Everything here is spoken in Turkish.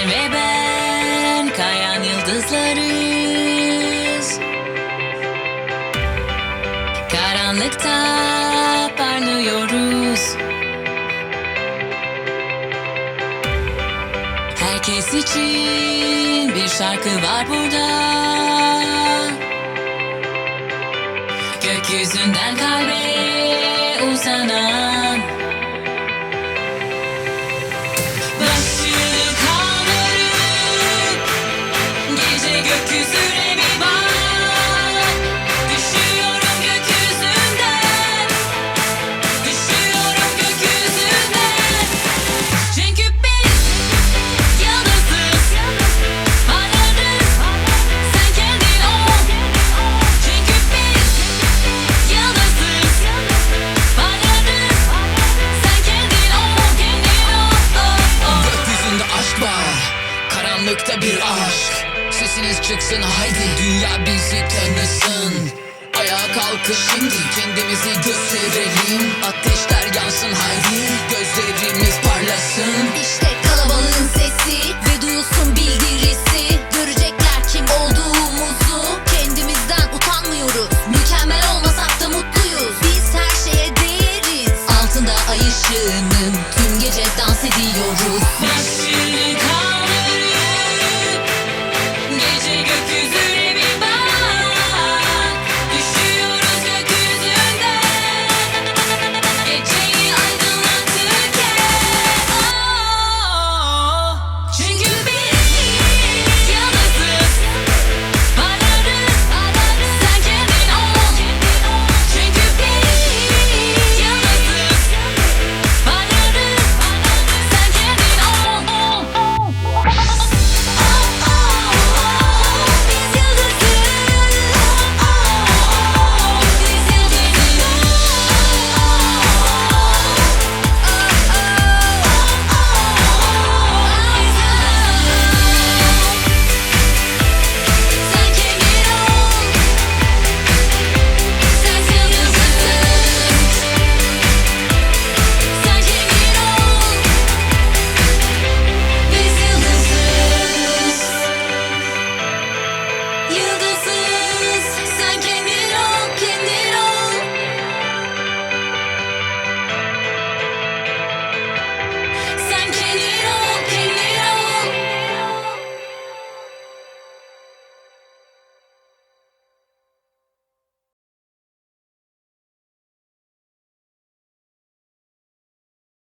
Sen ve ben kayan yıldızlarız. Karanlıkta parlıyoruz. Herkes için bir şarkı var burada. Gökyüzünden kalbe uzanan Karanlıkta bir aşk. Sesiniz çıksın haydi. Dünya bizi tanısın. Ayağa kalkın şimdi Kendimizi gösterelim. Ateşler yansın haydi. Gözlerimiz parlasın. İşte kalabalığın sesi ve duyulsun bildirisi. Görecekler kim olduğumuzu. Kendimizden utanmıyoruz. Mükemmel olmasak da mutluyuz. Biz her şeye değeriz. Altında ay ışığının tüm gece dans ediyoruz. Başını